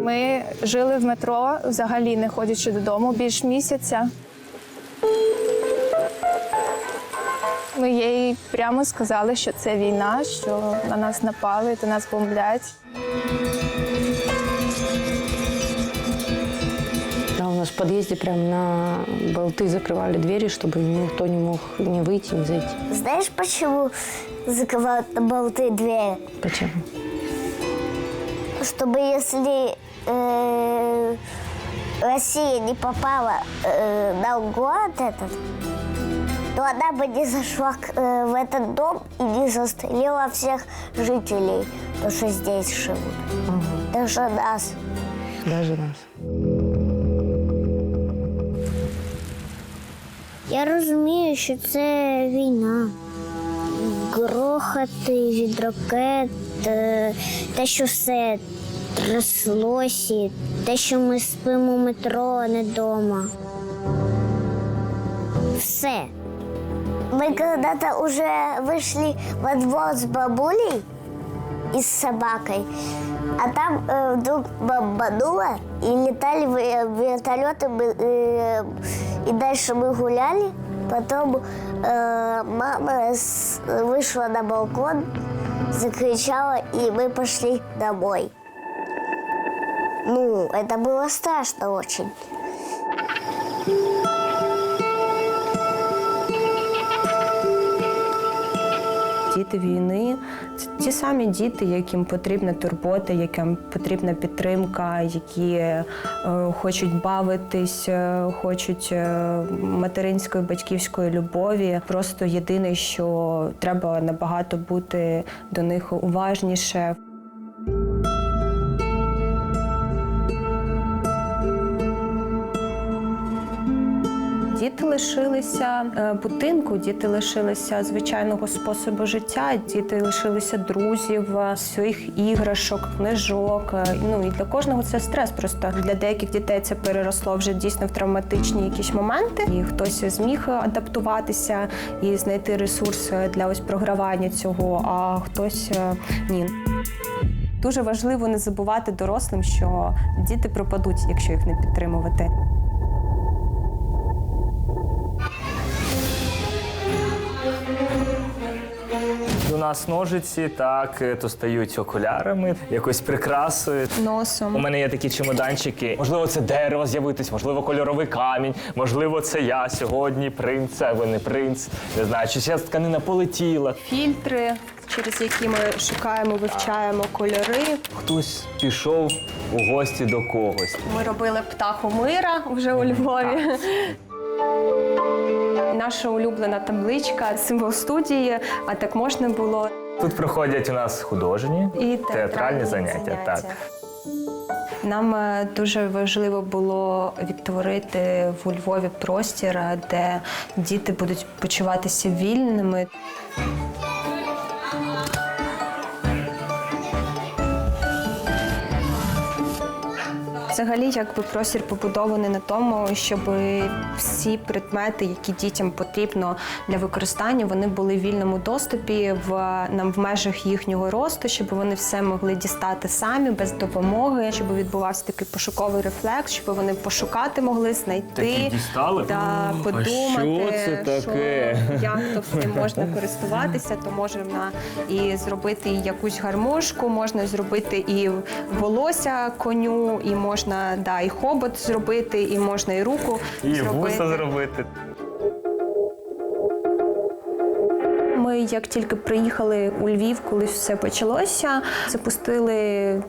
Ми жили в метро, взагалі не ходячи додому більш місяця. Ми їй прямо сказали, що це війна, що на нас напали, то нас бомблять. Да, у нас в подъезде прям на болты закрывали двери, чтобы никто не мог не выйти, не зайти. Знаешь, почему Болты двери? Почему? Чтобы если э, Россия не попала э, на город этот, то она бы не зашла к- э, в этот дом и не застрелила всех жителей, то, что здесь живут. Даже нас. Даже нас. Я розумію, що це війна. Грохоти від ракет, е, те, що все тряслося, те, що ми спимо в метро, а не вдома. Все. Мы когда-то уже вышли во двор с бабулей и с собакой, а там э, вдруг бомбануло, и летали в- вертолеты, мы, э, и дальше мы гуляли. Потом э, Мама с- вышла на балкон, закричала, и мы пошли домой. Ну, это было страшно очень. Діти війни ті самі діти, яким потрібна турбота, яким потрібна підтримка, які е, хочуть бавитись, е, хочуть е, материнської батьківської любові. Просто єдине, що треба набагато бути до них уважніше. Діти лишилися е, будинку, діти лишилися звичайного способу життя, діти лишилися друзів, е, своїх іграшок, книжок. Е, Ну і для кожного це стрес. Просто для деяких дітей це переросло вже дійсно в травматичні якісь моменти. І хтось зміг адаптуватися і знайти ресурс для ось програвання цього, а хтось ні. Дуже важливо не забувати дорослим, що діти пропадуть, якщо їх не підтримувати. Нас ножиці, так, е, то стають окулярами, якоюсь прикрасою. Носом. У мене є такі чемоданчики. Можливо, це дерево з'явитись, можливо, кольоровий камінь, можливо, це я сьогодні принц, або не принц. Не знаю, чи ця тканина полетіла. фільтри, через які ми шукаємо, вивчаємо кольори. Хтось пішов у гості до когось. Ми робили птаху мира вже у Львові. Наша улюблена табличка, символ студії, а так можна було Тут проходять у нас художні і театральні заняття. Так. Нам е, дуже важливо було відтворити в Львові простір, де діти будуть почуватися вільними. Взагалі, якби простір побудований на тому, щоб всі предмети, які дітям потрібно для використання, вони були в вільному доступі в нам в межах їхнього росту, щоб вони все могли дістати самі без допомоги, щоб відбувався такий пошуковий рефлекс, щоб вони пошукати могли, знайти дістали? Да, А подумати, що це таке? що, як то цим можна користуватися, то можна і зробити якусь гармошку, можна зробити і волосся коню, і можна да, і хобот зробити, і можна і руку І зробити. вуса зробити. Ми як тільки приїхали у Львів, коли все почалося, запустили е,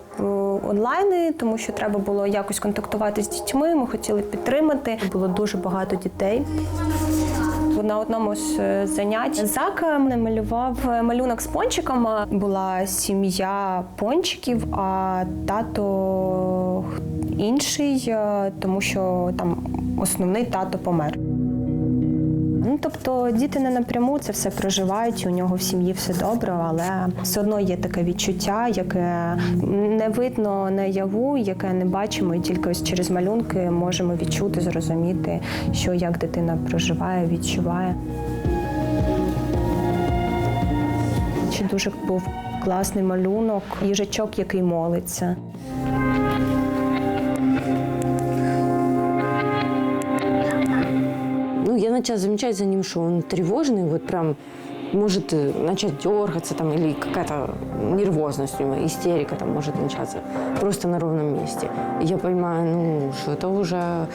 онлайни, тому що треба було якось контактувати з дітьми. Ми хотіли підтримати. Було дуже багато дітей. На одному з е, занять Зак намалював малюнок з пончиком. Була сім'я пончиків, а тато інший, е, тому що там основний тато помер. Ну, тобто діти не напряму це все проживають, у нього в сім'ї все добре, але все одно є таке відчуття, яке не видно наяву, яке не бачимо, і тільки ось через малюнки можемо відчути, зрозуміти, що як дитина проживає, відчуває. Чи дуже був класний малюнок, їжачок, який молиться. Начала замечать за ним, что он тревожный, вот прям может э, начать дергаться там или какая-то нервозность у него, истерика там может начаться просто на ровном месте. Я понимаю, ну, что это уже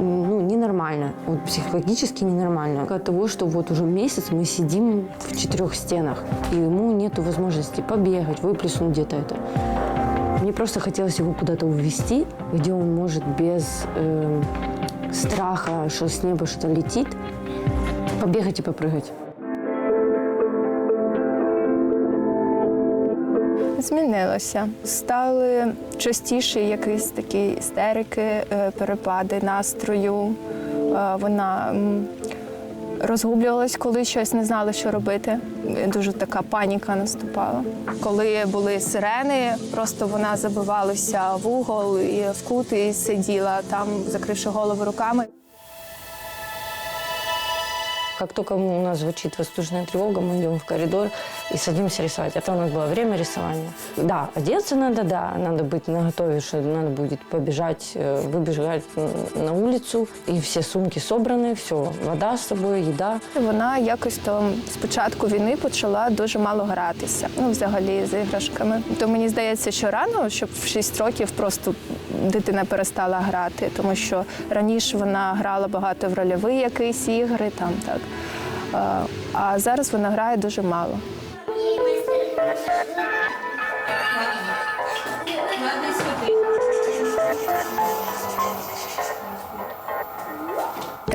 ну, ненормально, вот психологически ненормально. От того, что вот уже месяц мы сидим в четырех стенах, и ему нет возможности побегать, выплеснуть где-то это. Мне просто хотелось его куда-то увезти, где он может без э, страха, что с неба что-то летит, побегать и попрыгать. Змінилося. Стали частіше якісь такі істерики, е, перепади настрою. Е, Вона розгублювалась, коли щось не знала, що робити. Дуже така паніка наступала. Коли були сирени, просто вона забивалася в угол і в кут і сиділа там, закривши голову руками. Как только у нас звучит воздушная тревога, мы идем в коридор и садимся рисовать. Это у нас было время рисования. Да, одеться надо, да, надо быть наготове, что надо будет побежать, э, выбежать на улицу, и все сумки собраны, все, вода с собой, еда. Вона якось там з початку війни почала дуже мало гратися. Ну, взагалі, з іграшками. То мені здається, що рано, щоб в 6 років просто дитина перестала грати, тому що раніше вона грала багато в рольові якісь ігри, там так. А, А зараз вона грає дуже мало.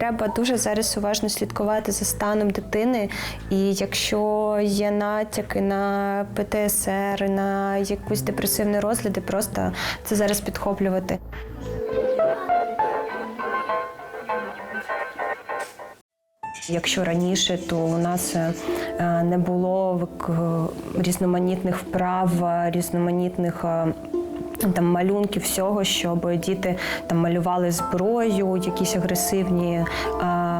Треба дуже зараз уважно слідкувати за станом дитини. І якщо є натяки на ПТСР, на якусь депресивні розгляди, просто це зараз підхоплювати. Якщо раніше, то у нас е, е, не було різноманітних вправ, е, різноманітних. Там малюнки всього, щоб діти там малювали зброю, якісь агресивні е,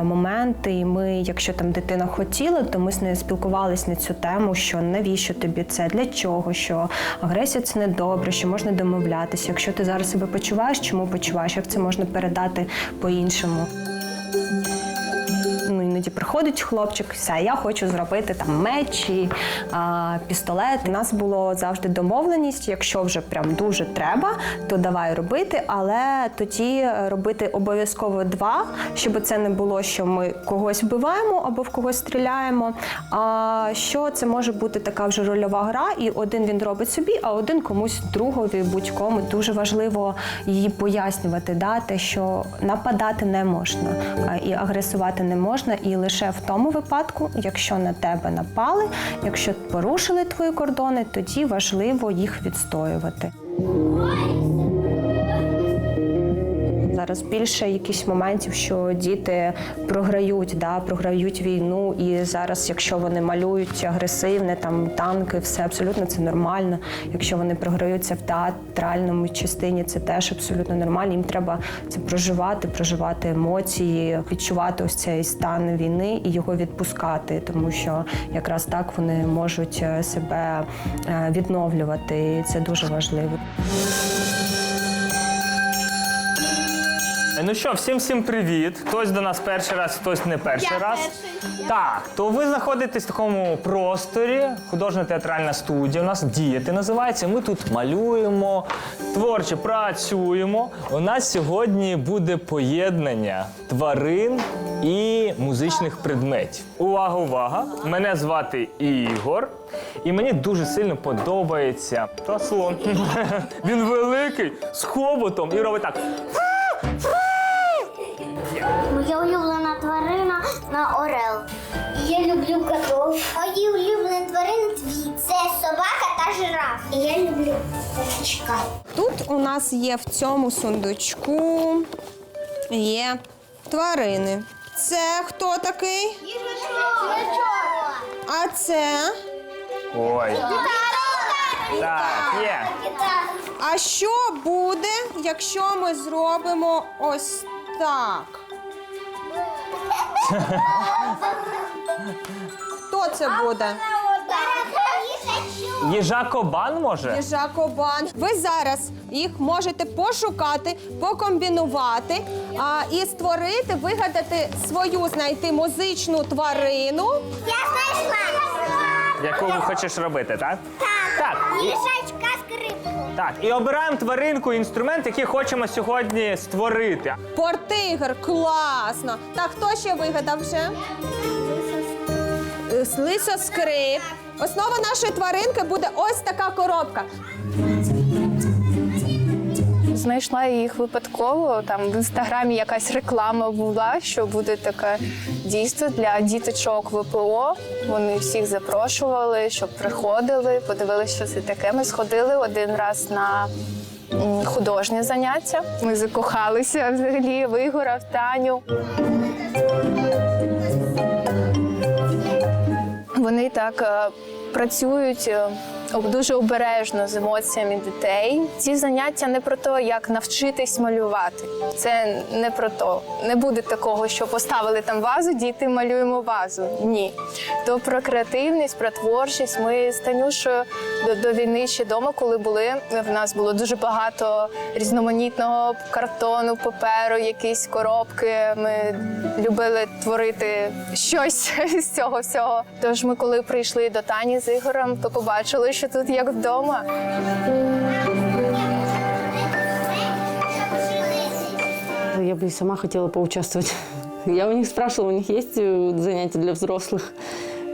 моменти. І ми, якщо там дитина хотіла, то ми з нею спілкувалися на цю тему, що навіщо тобі це, для чого, що агресія це не добре, що можна домовлятися. Якщо ти зараз себе почуваєш, чому почуваєш, як це можна передати по-іншому. Іноді приходить хлопчик, все, я хочу зробити там мечі, а, пістолет. У нас було завжди домовленість, якщо вже прям дуже треба, то давай робити, але тоді робити обов'язково два, щоб це не було, що ми когось вбиваємо або в когось стріляємо. А що це може бути така вже рольова гра, і один він робить собі, а один комусь другові, будь-кому. Дуже важливо її пояснювати, да, те, що нападати не можна і агресувати не можна. І лише в тому випадку, якщо на тебе напали, якщо порушили твої кордони, тоді важливо їх відстоювати. Зараз більше якісь моментів, що діти програють, да, програють війну, і зараз, якщо вони малюють агресивне, там танки, все абсолютно це нормально. Якщо вони програються в театральному частині, це теж абсолютно нормально. Їм треба це проживати, проживати емоції, відчувати ось цей стан війни і його відпускати, тому що якраз так вони можуть е, себе е, відновлювати. І це дуже важливо. Ну що, всім всім привіт. Хтось до нас перший раз, хтось не перший раз. Так, то ви знаходитесь в такому просторі, художньо театральна студія. У нас діяти називається. Ми тут малюємо, творчо працюємо. У нас сьогодні буде поєднання тварин і музичних предметів. Увага, увага! Мене звати Ігор, і мені дуже сильно подобається та слон. Він великий з хоботом і робить так. Моя улюблена тварина на орел. Я люблю котов. Мої улюблені тварини дві. Це собака та жираф. І я люблю птичка. Тут у нас є в цьому сундучку є тварини. Це хто такий? А це? Ой. Так, є. А що буде, якщо ми зробимо ось так? Хто це буде? Їжакобан може? Їжакобан. Ви зараз їх можете пошукати, покомбінувати а, і створити, вигадати свою, знайти музичну тварину. Я знайшла. Яку ви хочеш робити, так? Так. Скрипку. Так. І обираємо тваринку, інструмент, який хочемо сьогодні створити. Портигр, класно. Так, хто ще вигадав вже? Е, Лисоскрип. Основа нашої тваринки буде ось така коробка. Знайшла їх випадково. Там в інстаграмі якась реклама була, що буде таке дійство для діточок ВПО. Вони всіх запрошували, щоб приходили, подивилися, що це таке. Ми сходили один раз на художнє заняття. Ми закохалися взагалі в в Таню. Вони так е, працюють е, дуже обережно з емоціями дітей. Ці заняття не про те, як навчитись малювати. Це не про то. Не буде такого, що поставили там вазу, діти малюємо вазу. Ні. То про креативність, про творчість. Ми з Танюшою до, до війни ще вдома, коли були. В нас було дуже багато різноманітного картону, паперу, якісь коробки. Ми любили творити щось з цього всього. Тож ми, коли прийшли до Тані з Ігорем, то побачили, що тут як вдома. Я бы и сама хотела поучаствовать. Я у них спрашивала, у них есть э, занятия для взрослых,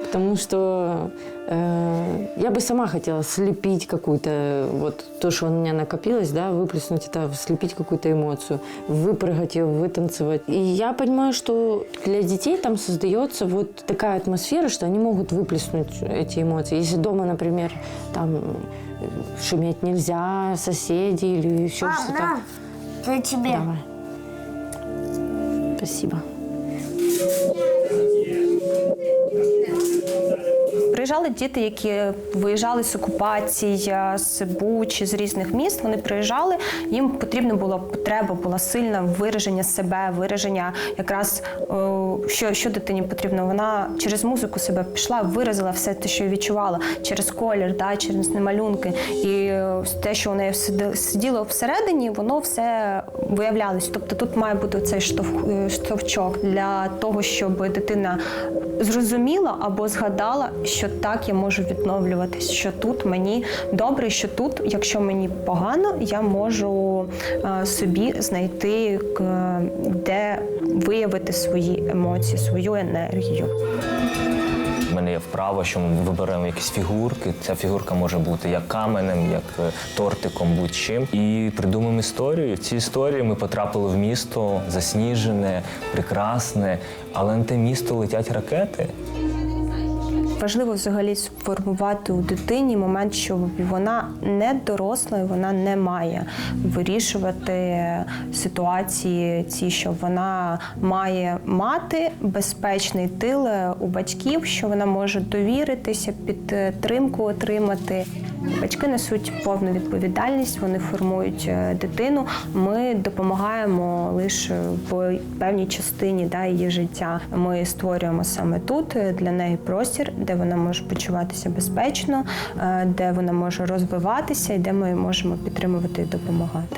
потому что э, я бы сама хотела слепить какую-то, вот то, что у меня накопилось, да, выплеснуть это, слепить какую-то эмоцию, выпрыгать ее, вытанцевать. И я понимаю, что для детей там создается вот такая атмосфера, что они могут выплеснуть эти эмоции. Если дома, например, там э, шуметь нельзя, соседи или еще Мам, что-то. на, это тебе. Давай. Спасибо. Приїжджали діти, які виїжджали з окупації, з Бучі, з різних міст. Вони приїжджали. Їм потрібна була потреба, була сильна вираження себе, вираження якраз що, що дитині потрібно. Вона через музику себе пішла, виразила все те, що відчувала, через колір, да, через малюнки. І е, те, що у неї сиділо всередині, воно все виявлялось. Тобто тут має бути цей е, штовчок для того, щоб дитина зрозуміла або згадала, що так я можу відновлюватись, що тут мені добре, що тут, якщо мені погано, я можу е, собі знайти де виявити свої емоції, свою енергію. У мене є вправа, що ми вибираємо якісь фігурки. Ця фігурка може бути як каменем, як е, тортиком, будь-чим. І придумаємо історію. В цій історії ми потрапили в місто засніжене, прекрасне, але на те місто летять ракети. Важливо взагалі сформувати у дитині момент, що вона не доросла, і вона не має вирішувати ситуації, ці, що вона має мати безпечний тил у батьків, що вона може довіритися, підтримку отримати. Батьки несуть повну відповідальність, вони формують е, дитину. Ми допомагаємо лише в певній частині да, її життя. Ми створюємо саме тут е, для неї простір, де вона може почуватися безпечно, е, де вона може розвиватися і де ми можемо підтримувати і допомагати.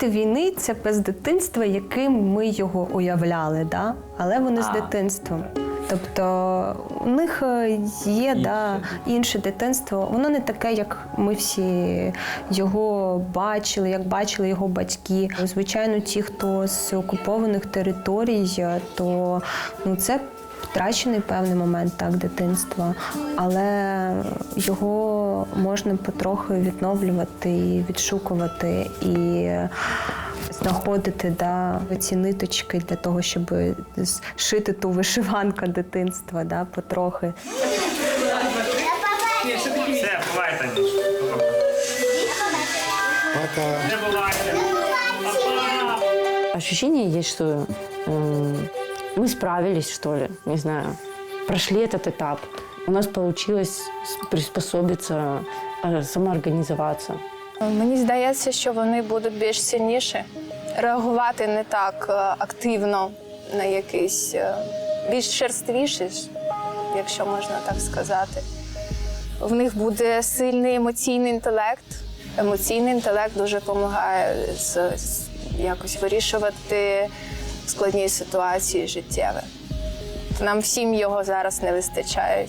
Діти війни це без дитинства, яким ми його уявляли, да? але вони з дитинством. Тобто у них е, є да, інше дитинство. Воно не таке, як ми всі його бачили, як бачили його батьки. Звичайно, ті, хто з окупованих територій, то ну, це втрачений певний момент так дитинства, але його можна потрохи відновлювати і відшукувати і знаходити да, ці ниточки для того, щоб зшити ту вишиванку дитинства да, потрохи. Все, бувайте. Не бувайте. Ощущение есть, что м, мы справились, что ли, не знаю, прошли этот этап. У нас получилось с- приспособиться, э. Мені здається, що вони будуть більш сильніші, реагувати не так е, активно на якийсь е, більш черствіший, якщо можна так сказати. В них буде сильний емоційний інтелект. Емоційний інтелект дуже допомагає якось вирішувати складні ситуації життєві. Нам всім його зараз не вистачає.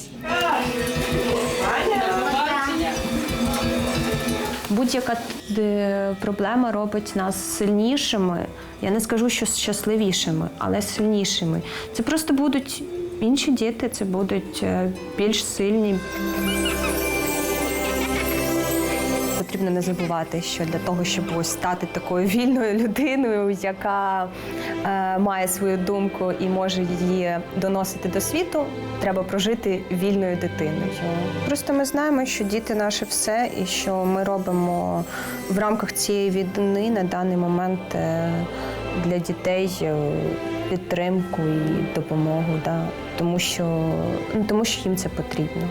Будь-яка е, проблема робить нас сильнішими. Я не скажу, що щасливішими, але сильнішими. Це просто будуть інші діти, це будуть е, більш сильні. Потрібно не забувати, що для того, щоб ось стати такою вільною людиною, яка е, має свою думку і може її доносити до світу, треба прожити вільною дитиною. Просто ми знаємо, що діти наше все, і що ми робимо в рамках цієї війни на даний момент е, для дітей е, підтримку і допомогу, да, тому що, ну, тому що їм це потрібно.